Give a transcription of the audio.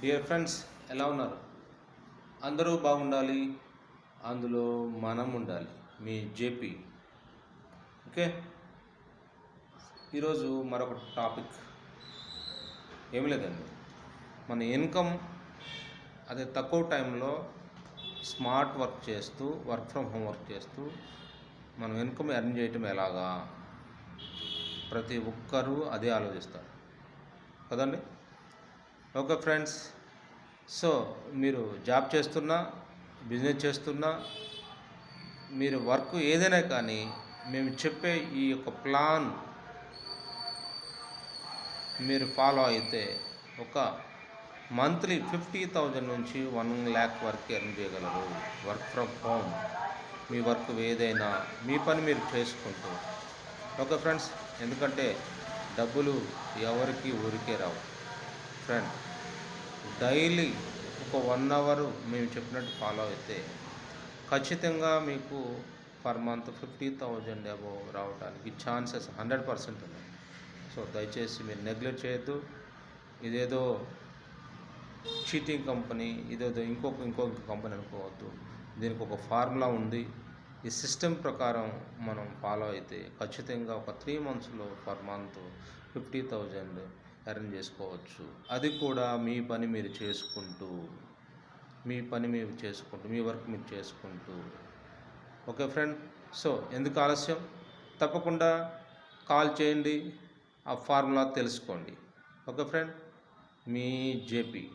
Dear friends ఎలా ఉన్నారు? అందరూ బాగుండాలి. అందులో మనం ఉండాలి. మీ జేపీ. ఓకే? ఈరోజు మరొక టాపిక్. ఏమి లేదండి. మన ఇన్కమ్ అదే తక్కువ టైంలో స్మార్ట్ వర్క్ చేస్తూ వర్క్ ఫ్రమ్ హోమ్ వర్క్ చేస్తూ మనం ఇన్కమ్ ఎర్న్ చేయటం ఎలాగా? ప్రతి ఒక్కరూ అదే ఆలోచిస్తారు. కదండి? Okay friends. సో మీరు జాబ్ చేస్తున్నా బిజినెస్ చేస్తున్నా మీరు వర్క్ ఏదైనా కానీ మేము చెప్పే ఈ యొక్క ప్లాన్ మీరు ఫాలో అయితే ఒక మంత్లీ ఫిఫ్టీ థౌజండ్ నుంచి వన్ ల్యాక్ వరకు ఎర్న్ చేయగలరు. వర్క్ ఫ్రమ్ హోమ్ మీ వర్క్ ఏదైనా మీ పని మీరు చేసుకుంటూ. ఓకే ఫ్రెండ్స్ ఎందుకంటే డబ్బులు ఎవరికి ఊరికే రావు. ఫ్రెండ్ డైలీ ఒక వన్ అవర్ మేము చెప్పినట్టు ఫాలో అయితే ఖచ్చితంగా మీకు per month fifty thousand above రావడానికి ఛాన్సెస్ హండ్రెడ్ పర్సెంట్ ఉన్నాయి. సో దయచేసి మీరు నెగ్లెక్ట్ చేయొద్దు. ఇదేదో చీటింగ్ కంపెనీ ఇదేదో ఇంకొక ఇంకొక కంపెనీ అనుకోవద్దు. దీనికి ఒక ఫార్ములా ఉంది. ఈ సిస్టమ్ ప్రకారం మనం ఫాలో అయితే ఖచ్చితంగా ఒక త్రీ మంత్స్లో per month fifty thousand earn చేసుకోవచ్చు. అది కూడా మీ పని మీరు చేసుకుంటూ మీ పని మీరు చేసుకుంటూ మీ వర్క్ మీరు చేసుకుంటూ. Okay friend? సో ఎందుకు ఆలస్యం? తప్పకుండా కాల్ చేయండి. ఆ ఫార్ములా తెలుసుకోండి. Okay friend? మీ జేపీ.